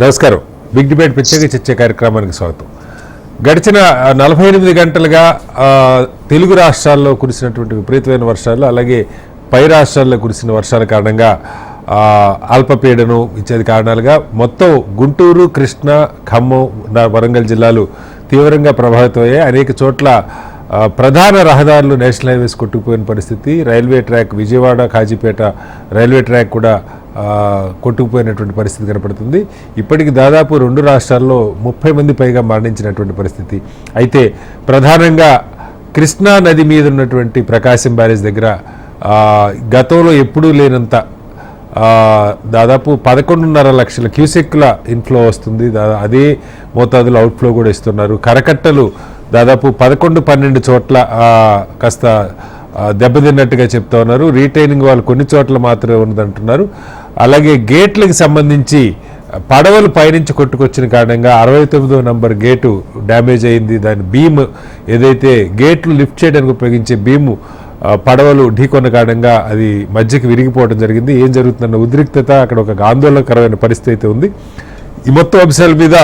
నమస్కారం. Big debate ప్రత్యేక చర్చ కార్యక్రమానికి స్వాగతం. గడిచిన నలభై ఎనిమిది గంటలుగా తెలుగు రాష్ట్రాల్లో కురిసినటువంటి విపరీతమైన వర్షాలు అలాగే పై రాష్ట్రాల్లో కురిసిన వర్షాల కారణంగా అల్పపీడనం ఇత్యాది కారణాలుగా మొత్తం గుంటూరు కృష్ణా ఖమ్మం నా- వరంగల్ జిల్లాలు తీవ్రంగా ప్రభావితమయ్యాయి. అనేక చోట్ల ప్రధాన రహదారులు నేషనల్ హైవేస్ కొట్టుకుపోయిన పరిస్థితి. Railway track Vijayawada Kazipet railway track కూడా కొట్టుకుపోయినటువంటి పరిస్థితి కనపడుతుంది. ఇప్పటికి దాదాపు రెండు రాష్ట్రాల్లో ముప్పై మంది పైగా మరణించినటువంటి పరిస్థితి. అయితే ప్రధానంగా కృష్ణా నది మీద ఉన్నటువంటి ప్రకాశం బ్యారేజ్ దగ్గర గతంలో ఎప్పుడూ లేనంత దాదాపు పదకొండున్నర లక్షల క్యూసెక్ల ఇన్ఫ్లో వస్తుంది. దాదా అదే మోతాదులో అవుట్ఫ్లో కూడా ఇస్తున్నారు. కరకట్టలు దాదాపు పదకొండు పన్నెండు చోట్ల కాస్త దెబ్బతిన్నట్టుగా చెప్తా ఉన్నారు. రీటైనింగ్ వాళ్ళు కొన్ని చోట్ల మాత్రమే ఉందంటున్నారు అలాగే గేట్లకు సంబంధించి పడవలు పైనుంచి కొట్టుకొచ్చిన కారణంగా అరవై తొమ్మిదో నంబర్ గేటు డ్యామేజ్ అయింది. దాని బీమ్ ఏదైతే గేట్లు లిఫ్ట్ చేయడానికి ఉపయోగించే బీము పడవలు ఢీకొన్న కారణంగా అది మధ్యకి విరిగిపోవడం జరిగింది. ఏం జరుగుతుందన్న ఉద్రిక్తత అక్కడ ఒక ఆందోళనకరమైన పరిస్థితి అయితే ఉంది. ఈ మొత్తం అంశాల మీద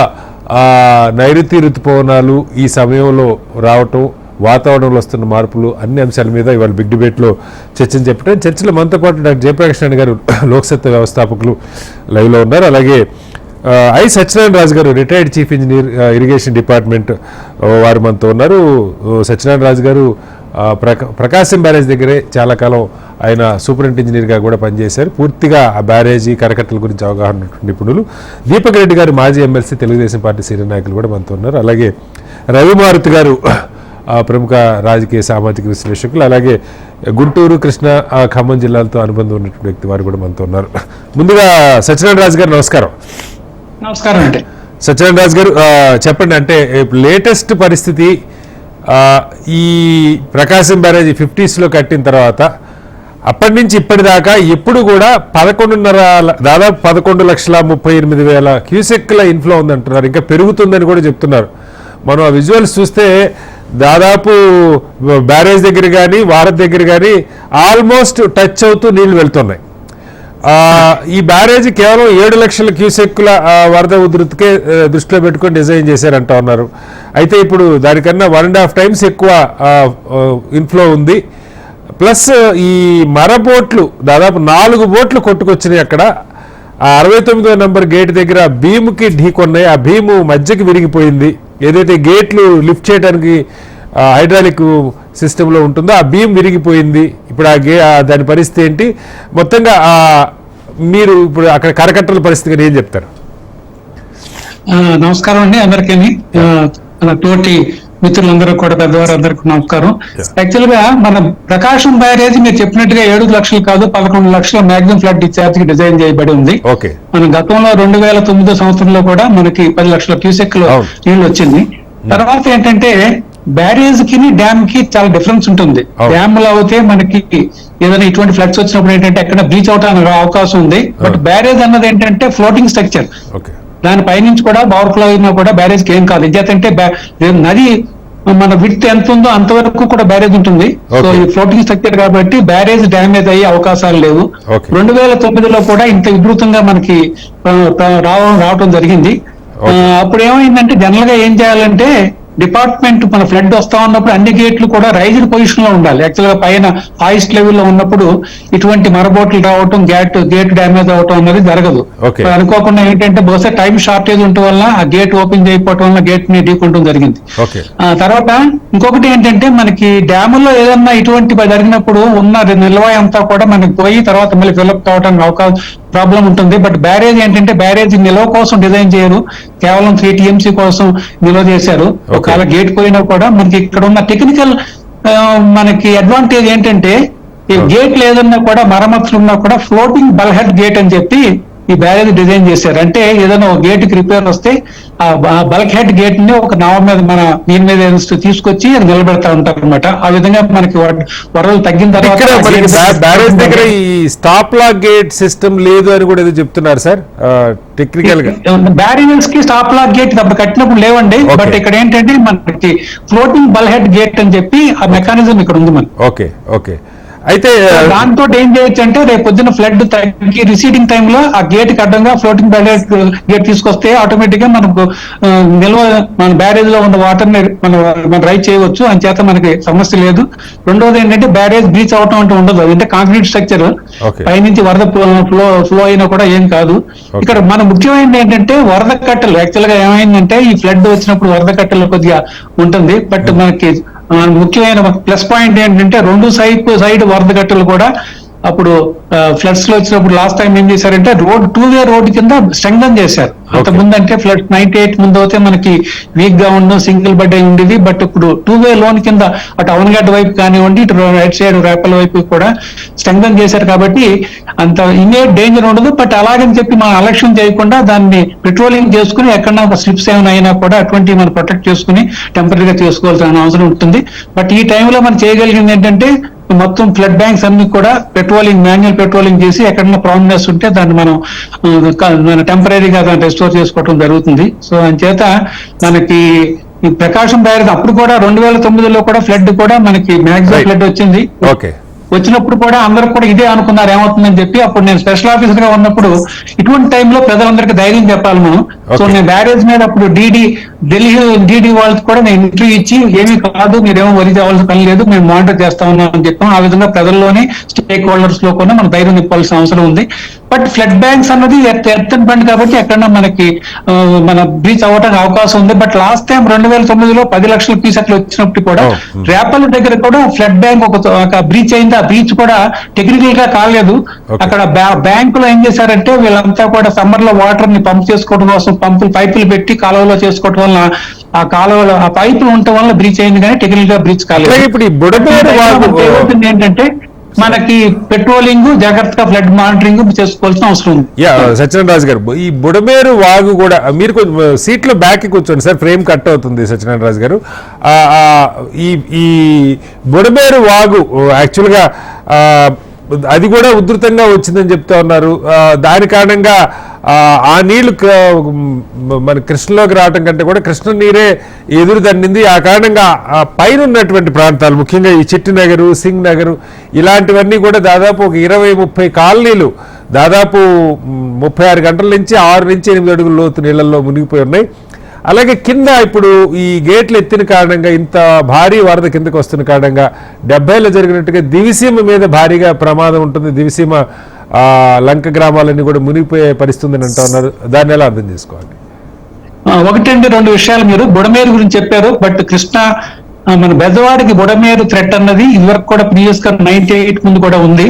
నైరుతి ఋతుపవనాలు ఈ సమయంలో రావటం వాతావరణంలో వస్తున్న మార్పులు అన్ని అంశాల మీద ఇవాళ బిగ్ డిబేట్లో చర్చను చెప్పడం చర్చలో మనతో పాటు డాక్టర్ జయప్రకాష్ నాయుడు గారు లోక్సత్తా వ్యవస్థాపకులు లైవ్లో ఉన్నారు. అలాగే ఐ సత్యనారాయణ రాజు గారు retired chief engineer irrigation department వారు మనతో ఉన్నారు. సత్యనారాయణ రాజు గారు ప్రకాశం బ్యారేజ్ దగ్గరే చాలా కాలం ఆయన సూపరింట్ ఇంజనీర్గా కూడా పనిచేశారు. పూర్తిగా ఆ బ్యారేజీ కరకట్టల గురించి అవగాహన ఉన్నటువంటి నిపుణులు. దీపక్ రెడ్డి గారు మాజీ ఎమ్మెల్సీ తెలుగుదేశం పార్టీ సీనియర్ నాయకులు కూడా మనతో ఉన్నారు. అలాగే రవిమారుతి గారు ప్రముఖ రాజకీయ సామాజిక విశ్లేషకులు అలాగే గుంటూరు కృష్ణ ఖమ్మం జిల్లాలతో అనుబంధం ఉన్నటువంటి వ్యక్తి వారు కూడా మనతో ఉన్నారు. ముందుగా సత్యనారాయణ రాజు గారు నమస్కారం. నమస్కారం అండి. సత్యనారాయణ రాజు గారు చెప్పండి అంటే లేటెస్ట్ పరిస్థితి ఈ ప్రకాశం బ్యారేజ్ ఫిఫ్టీస్లో కట్టిన తర్వాత అప్పటి నుంచి ఇప్పటిదాకా ఎప్పుడు కూడా పదకొండున్నర దాదాపు పదకొండు లక్షల ముప్పై ఎనిమిది వేల క్యూసెక్ల ఇన్ఫ్లో ఉందంటున్నారు. ఇంకా పెరుగుతుందని కూడా చెప్తున్నారు. మనం ఆ విజువల్స్ చూస్తే దాదాపు బ్యారేజ్ దగ్గర కానీ వారధి దగ్గర కానీ ఆల్మోస్ట్ టచ్ అవుతూ నీళ్ళు వెళ్తున్నాయి. ఈ బ్యారేజ్ కేవలం ఏడు లక్షల క్యూసెక్కుల వరద ఉధృతికే దృష్టిలో పెట్టుకొని డిజైన్ చేశారంట ఉన్నారు అయితే ఇప్పుడు దానికన్నా వన్ అండ్ హాఫ్ టైమ్స్ ఎక్కువ ఇన్ఫ్లో ఉంది. ప్లస్ ఈ మర బోట్లు దాదాపు నాలుగు బోట్లు కొట్టుకొచ్చినాయి అక్కడ. ఆ అరవై తొమ్మిదో నంబర్ గేట్ దగ్గర భీముకి ఢీకొన్నాయి ఆ భీము మధ్యకి విరిగిపోయింది. ఏదైతే గేట్లు లిఫ్ట్ చేయడానికి హైడ్రాలిక్ సిస్టంలో ఉంటుందో ఆ బీమ్ విరిగిపోయింది. ఇప్పుడు ఆ గే దాని పరిస్థితి ఏంటి? మొత్తంగా మీరు ఇప్పుడు అక్కడ కరకట్టల పరిస్థితి ఏం చెప్తారు? నమస్కారం అండి. అందరికీ తోటి మిత్రులందరూ కూడా పెద్దవారు అందరికీ నమస్కారం యాక్చువల్గా మన ప్రకాశం బ్యారేజ్ మీరు చెప్పినట్టుగా ఏడు లక్షలు కాదు పదకొండు లక్షల మాక్సిమం ఫ్లడ్ డిశ్చార్జ్కి డిజైన్ చేయబడి ఉంది. ఓకే. మన గతంలో రెండు వేల తొమ్మిదో సంవత్సరంలో కూడా మనకి పది లక్షల క్యూసెక్లు అవును. నీళ్ళు వచ్చింది. తర్వాత ఏంటంటే బ్యారేజ్కి డ్యామ్కి చాలా డిఫరెన్స్ ఉంటుంది. డ్యామ్లో అయితే మనకి ఏదైనా ఇటువంటి ఫ్లడ్స్ వచ్చినప్పుడు ఏంటంటే ఎక్కడ బ్రీచ్ అవడానికి అవకాశం ఉంది. బట్ అవును. బ్యారేజ్ అన్నది ఏంటంటే ఫ్లోటింగ్ స్ట్రక్చర్. దాని పైనుంచి కూడా పవర్ ఫ్లో అయినా కూడా బ్యారేజ్కి ఏం కాదు. ఎందుకంటే నది మన విడ్త్ ఎంత ఉందో అంతవరకు కూడా బ్యారేజ్ ఉంటుంది సో. ఈ ఫ్లోటింగ్ స్ట్రక్చర్ కాబట్టి బ్యారేజ్ డ్యామేజ్ అయ్యే అవకాశాలు లేవు. రెండు వేల తొమ్మిదిలో కూడా ఇంత విస్తృతంగా మనకి రావడం రావడం జరిగింది. అప్పుడు ఏమైందంటే జనరల్గా ఏం చేయాలంటే డిపార్ట్మెంట్ మన ఫ్లడ్ వస్తా ఉన్నప్పుడు అన్ని గేట్లు కూడా రైజ్డ్ పొజిషన్లో ఉండాలి. యాక్చువల్గా పైన హాయిస్ట్ లెవెల్లో ఉన్నప్పుడు ఇటువంటి మరబోట్లు రావటం గేట్ గేట్ డ్యామేజ్ అవటం అనేది జరగదు. అనుకోకుండా ఏంటంటే బహుశా టైం షార్టేజ్ ఉండటం వల్ల ఆ గేట్ ఓపెన్ చేయకపోవడం వల్ల గేట్ని ఢీకొనడం జరిగింది. తర్వాత ఇంకొకటి ఏంటంటే మనకి డ్యాముల్లో ఏదన్నా ఇటువంటి జరిగినప్పుడు ఉన్న నిల్వ అంతా కూడా మనకి పోయి తర్వాత మళ్ళీ ఫిల్అప్ కావడానికి అవకాశం ప్రాబ్లం ఉంటుంది. బట్ బ్యారేజ్ ఏంటంటే బ్యారేజ్ నిల్వ కోసం డిజైన్ చేయరు. కేవలం త్రీ టీఎంసీ కోసం నిల్వ చేశారు. ఒకవేళ గేట్ పోయినా కూడా మనకి ఇక్కడ ఉన్న టెక్నికల్ మనకి అడ్వాంటేజ్ ఏంటంటే ఈ గేట్ లేదన్నా కూడా మరమ్మతులు ఉన్నా కూడా ఫ్లోటింగ్ బల్ హెడ్ గేట్ అని చెప్పి ఈ బ్యారేజ్ డిజైన్ చేశారు. అంటే ఏదైనా గేట్కి రిపేర్ వస్తే ఆ బల్క్ హెడ్ గేట్ని ఒక నావ మీద మన దీని మీద తీసుకొచ్చి నిలబెడతా ఉంటారు అనమాట ఆ విధంగా మనకి వర- వరదలు తగ్గిన తర్వాత బ్యారేజ్ దగ్గర ఈ స్టాప్ లాక్ గేట్ సిస్టమ్ లేదు అని కూడా ఏదో చెప్తున్నారు సార్. టెక్నికల్గా. బ్యారియర్స్కి స్టాప్ లాక్ గేట్ అప్పుడు కట్టినప్పుడు లేవండి. బట్ ఇక్కడ ఏంటంటే మనకి ఫ్లోటింగ్ బల్ హెడ్ గేట్ అని చెప్పి ఆ మెకానిజం ఇక్కడ ఉంది మనకి. Okay okay. అయితే దాంతో ఏం చేయొచ్చు అంటే రేపు పొద్దున ఫ్లడ్ తగ్గి రిసీడింగ్ టైంలో ఆ గేట్కి అడ్డంగా ఫ్లోటింగ్ బ్యారేజ్ గేట్ తీసుకొస్తే ఆటోమేటిక్గా మనకు ఆ, నిల్వ మన బ్యారేజ్లో ఉన్న వాటర్ని మనం మనం రైట్ చేయవచ్చు. అని చేత మనకి సమస్య లేదు. రెండోది ఏంటంటే బ్యారేజ్ బ్రీచ్ అవటం అంటే ఉండదు. అంటే కాంక్రీట్ స్ట్రక్చర్. పైనుంచి వరద ఫ్లో ఫ్లో అయినా కూడా ఏం కాదు. ఇక్కడ మన ముఖ్యమైనది ఏంటంటే వరద కట్టలు. యాక్చువల్గా ఏమైందంటే ఈ ఫ్లడ్ వచ్చినప్పుడు వరద కట్టలు కొద్దిగా ఉంటుంది. బట్ మనకి ఆ, ముఖ్యమైన ప్లస్ పాయింట్ ఏంటంటే రెండు సైడ్ సైడ్ వరద గట్టలు కూడా అప్పుడు ఫ్లడ్స్లో వచ్చినప్పుడు లాస్ట్ టైం ఏం చేశారంటే రోడ్ టూ వే రోడ్ కింద స్ట్రెంగ్థన్ చేశారు. అంత. ముందు అంటే ఫ్లడ్ నైన్టీ ఎయిట్ ముందు అయితే మనకి వీక్గా ఉండడం సింగిల్ బెడ్ అయి ఉండేది బట్ ఇప్పుడు టూ వే లోన్ కింద అటు అవనగడ్డ వైపు కానివ్వండి ఇటు రైట్ సైడ్ రేపల వైపు కూడా స్ట్రెంగ్థన్ చేశారు కాబట్టి అంత ఇమేజ్ డేంజర్ ఉండదు. బట్ అలాగని చెప్పి మనం అలక్ష్యం చేయకుండా దాన్ని పెట్రోలింగ్ చేసుకుని ఎక్కడన్నా ఒక స్లిప్స్ ఏమైనా అయినా కూడా అటువంటి మనం ప్రొటెక్ట్ చేసుకుని టెంపరీగా చేసుకోవాల్సిన అవసరం ఉంటుంది. బట్ ఈ టైంలో మనం చేయగలిగింది ఏంటంటే మొత్తం ఫ్లడ్ బ్యాంక్స్ అన్ని కూడా పెట్రోలింగ్ మాన్యువల్ పెట్రోలింగ్ చేసి ఎక్కడన్నా ప్రాబ్లమ్స్ ఉంటే దాన్ని మనం మన టెంపరీగా దాన్ని రెస్టోర్ చేసుకోవడం జరుగుతుంది. సో అంచేత మనకి ఈ ప్రకాశం బ్యారేజ్ అప్పుడు కూడా రెండు వేల తొమ్మిదిలో కూడా ఫ్లడ్ కూడా మనకి మ్యాక్సిమం. ఫ్లడ్ వచ్చింది. ఓకే వచ్చినప్పుడు కూడా అందరూ కూడా ఇదే అనుకున్నారు ఏమవుతుందని చెప్పి అప్పుడు నేను స్పెషల్ ఆఫీసర్గా ఉన్నప్పుడు ఇటువంటి టైంలో ప్రజలందరికీ ధైర్యం చెప్పాలి మనం. సో. నేను బ్యారేజ్ మీద అప్పుడు డీడీ ఢిల్లీ డీడీ వాళ్ళకి కూడా నేను ఇంటర్వ్యూ ఇచ్చి ఏమీ కాదు మీరేమో వరి కావాల్సిన పని లేదు మేము మానిటర్ చేస్తా ఉన్నాం అని చెప్పాం. ఆ విధంగా ప్రజల్లోనే స్టేక్ హోల్డర్స్లో కూడా మనం ధైర్యం నింపాల్సిన అవసరం ఉంది. బట్ ఫ్లడ్ బ్యాంక్స్ అన్నది ఎర్త్ బండ్ కాబట్టి ఎక్కడన్నా మనకి మన బ్రీచ్ అవ్వడానికి అవకాశం ఉంది. బట్ లాస్ట్ టైం రెండు వేల తొమ్మిదిలో పది లక్షల పీసెట్లు వచ్చినప్పుడు కూడా. రేపల దగ్గర కూడా ఫ్లడ్ బ్యాంక్ ఒక ఒక బ్రీచ్ అయింది. ఆ బ్రీచ్ కూడా టెక్నికల్గా కాలేదు. అక్కడ బ్యాంకులో ఏం చేశారంటే వీళ్ళంతా కూడా సమ్మర్లో వాటర్ని పంప్ చేసుకోవడం కోసం పంపులు పైపులు పెట్టి కాలువలో చేసుకోవడం వల్ల ఆ కాలువలో ఆ పైపులు ఉండటం వల్ల బ్రీచ్ అయింది కానీ టెక్నికల్గా బ్రీచ్ కాలేదు ఇప్పుడు ఏంటంటే మనకి పెట్రోలింగ్ జాగ్రత్తగా ఫ్లడ్ మానిటరింగ్ చేసుకోవాల్సిన అవసరం ఉంది. యా సత్యనారాయణ రాజు గారు ఈ బుడమేరు వాగు కూడా మీరు కొంచెం సీట్లో బ్యాక్ కూర్చోండి సార్ ఫ్రేమ్ కట్ అవుతుంది సత్యనారాయణ రాజు గారు. ఈ ఈ బుడమేరు వాగు యాక్చువల్గా గా అది కూడా ఉధృతంగా వచ్చిందని చెప్తా ఉన్నారు. దాని కారణంగా ఆ, నీళ్ళు మన కృష్ణలోకి రావటం కంటే కూడా కృష్ణ నీరే ఎదురు దండింది. ఆ కారణంగా పైన ఉన్నటువంటి ప్రాంతాలు ముఖ్యంగా ఈ చిట్టి నగరు సింగ్ నగరు ఇలాంటివన్నీ కూడా దాదాపు ఒక ఇరవై ముప్పై కాలనీలు దాదాపు ముప్పై ఆరు గంటల నుంచి ఆరు నుంచి ఎనిమిది అడుగుల లోతు నీళ్ళల్లో మునిగిపోయి ఉన్నాయి. అలాగే కింద ఇప్పుడు ఈ గేట్లు ఎత్తిన కారణంగా ఇంత భారీ వరద కిందకు వస్తున్న కారణంగా డెబ్బైలో జరిగినట్టుగా దివిసీమ మీద భారీగా ప్రమాదం ఉంటుంది. దివిసీమ లంక గ్రామాలన్నీ కూడా మునిగిపోయే పరిస్థితి అంటున్నారు అంటా ఉన్నారు దాన్ని ఎలా అర్థం చేసుకోవాలి? ఒకటి రెండు విషయాలు మీరు. బుడమేరు గురించి చెప్పారు బట్ కృష్ణ మన బెజవాడికి బుడమేరు థ్రెట్ అన్నది ఇదివరకు కూడా ప్రీవియస్గా నైన్టీ ఎయిట్ ముందు కూడా ఉంది.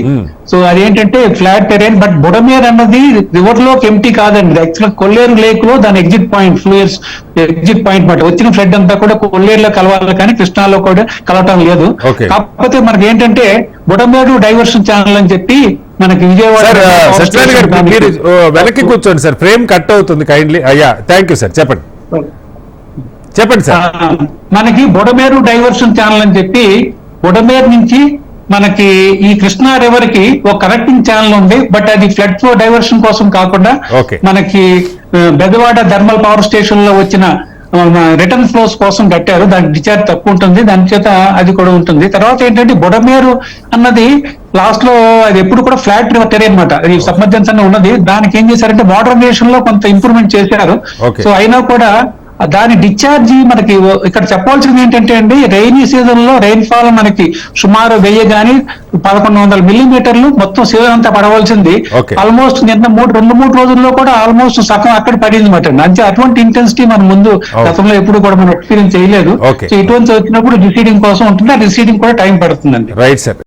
సో అదేంటంటే ఫ్లాట్ టెరైన్ బట్ బుడమేరు అన్నది రివర్లోకి ఎంటీ కాదండి యాక్చువల్ కొల్లేరు లేక్లో దాని ఎగ్జిట్ పాయింట్ ఫ్లూయర్స్ ఎగ్జిట్ పాయింట్ మాట. వచ్చిన ఫ్లడ్ అంతా కూడా కొల్లేరులో కలవాలి కానీ కృష్ణాలో కూడా కలవటం లేదు. కాకపోతే మనకి ఏంటంటే బుడమేరు డైవర్షన్ ఛానల్ అని చెప్పి మనకి విజయవాడ వెనక్కి కూర్చోండి సార్. ఫ్రేమ్ కట్ అవుతుంది కైండ్లీ. అయ్యా థ్యాంక్ యూ సార్. చెప్పండి. చెప్పండి సార్. మనకి బుడమేరు డైవర్షన్ ఛానల్ అని చెప్పి బుడమేరు నుంచి మనకి ఈ కృష్ణా రివర్కి ఒక కనెక్టింగ్ ఛానల్ ఉంది బట్ అది ఫ్లడ్ ఫ్లో డైవర్షన్ కోసం కాకుండా. మనకి బెదవాడ థర్మల్ పవర్ స్టేషన్లో వచ్చిన రిటర్న్ ఫ్లోస్ కోసం కట్టారు. దానికి డిశ్చార్జ్ తక్కువ ఉంటుంది. దాని చేత అది కూడా ఉంటుంది. తర్వాత ఏంటంటే బుడమేరు అన్నది లాస్ట్లో అది ఎప్పుడు కూడా ఫ్లాట్ టెరీ అనమాట అది సబ్మర్జెన్స్ అన్న ఉన్నది. దానికి ఏం చేశారంటే మోడర్నైజేషన్లో కొంత ఇంప్రూవ్మెంట్ చేశారు. సో అయినా కూడా దాని డిశ్చార్జి మనకి ఇక్కడ చెప్పాల్సింది ఏంటంటే అండి రైనీ సీజన్లో రైన్ ఫాల్ మనకి సుమారు వెయ్యి గాని పదకొండు వందల మిల్లీమీటర్లు మొత్తం సీజన్ అంతా పడవలసింది. ఆల్మోస్ట్ నిన్న మూడు రెండు మూడు రోజుల్లో కూడా ఆల్మోస్ట్ సగం అక్కడ పడింది అనమాట అంటే అటువంటి ఇంటెన్సిటీ మన ముందు Oh. గతంలో ఎప్పుడు కూడా మనం ఎక్స్పీరియన్స్ చేయలేదు. ఇటువంటి వచ్చినప్పుడు రిసీడింగ్ కోసం ఉంటుంది ఆ రిసీడింగ్ కూడా టైం పడుతుందండి. Right sir